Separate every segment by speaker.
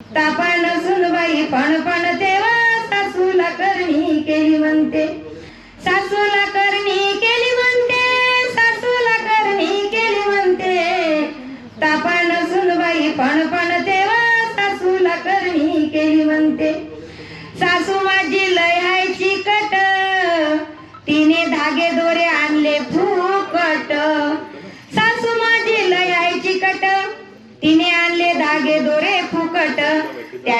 Speaker 1: तापान सुनबाई पण पण तेव्हा सासूला करणी केली म्हणते. सासूला करणी केली म्हणते सासूला करणी केली म्हणते. तापान सुनबाई पण पण तेव्हा सासूला करणी केली म्हणते. सासू माझी लयायची कट तिने धागे दोरे आणले फू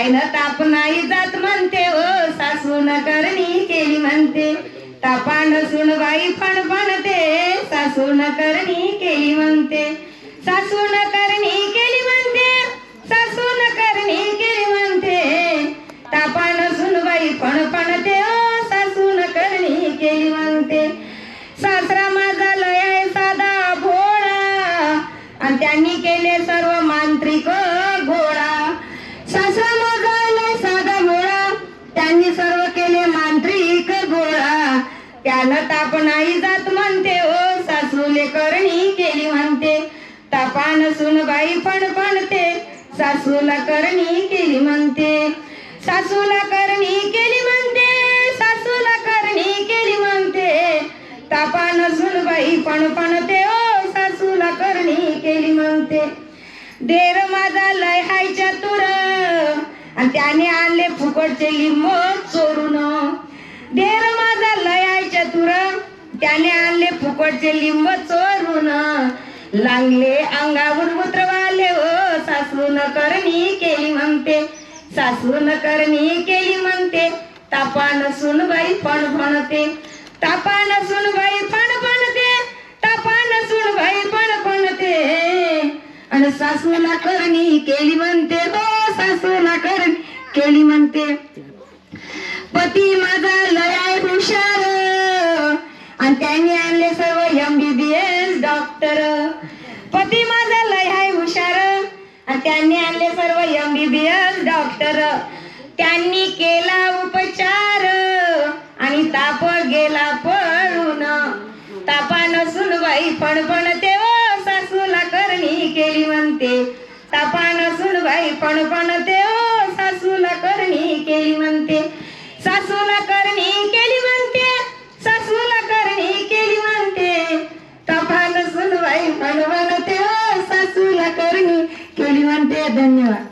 Speaker 1: त्याईनं ताप नाही जात म्हणते ओ सासून करणी केली म्हणते. तापान सुन बाई फण फणफणते सासून करणी केली म्हणते. सासून करणी केली म्हणते सासून करणी केली म्हणते. तापान सुन बाई फण फणते ओ सासून करणी केली म्हणते. सासरा माझा लय साधा भोळा आणि त्यांनी केले सर्व मांत्रिक त्यानं ताप नाही जात म्हणते ओ सासूले करणी केली म्हणते. तापान सुनबाई फणफणते सासूला करणी केली म्हणते. सासूला करणी केली म्हणते सासूला करणी केली म्हणते. तापान सुनबाई फणफणते ओ सासूला करणी केली म्हणते. देर माझा लय हायच्या तुर आणि त्याने आणले फुकटचे लिंब चोरून देर माझा लय हाय चतुर त्याने आणले फुकटचे लिंब चोरून. लागले अंगावर उतरवाले ओ सासून करणी केली म्हणते. सासून करणी केली म्हणते. तापान सुनबाई पण म्हणते. तापान सुनबाई पण म्हणते. तापान सुनबाई पण म्हणते. आणि सासूला करणी केली म्हणते. हो सासूला करणी केली म्हणते. पती माझा आणि त्यांनी आणले सर्व M B B S doctor पती माझा लय हाय हुशार. आणि त्यांनी आणले सर्व M B B S doctor त्यांनी केला उपचार. आणि ताप गेला पळून. तापानं पण फणफणते ओ सासूला करणी केली म्हणते. तापानं पण पण ओ सासूला करणी केली म्हणते. सासूला करणी केली म्हणते. ट्वेंटी वन ते धन्यवाद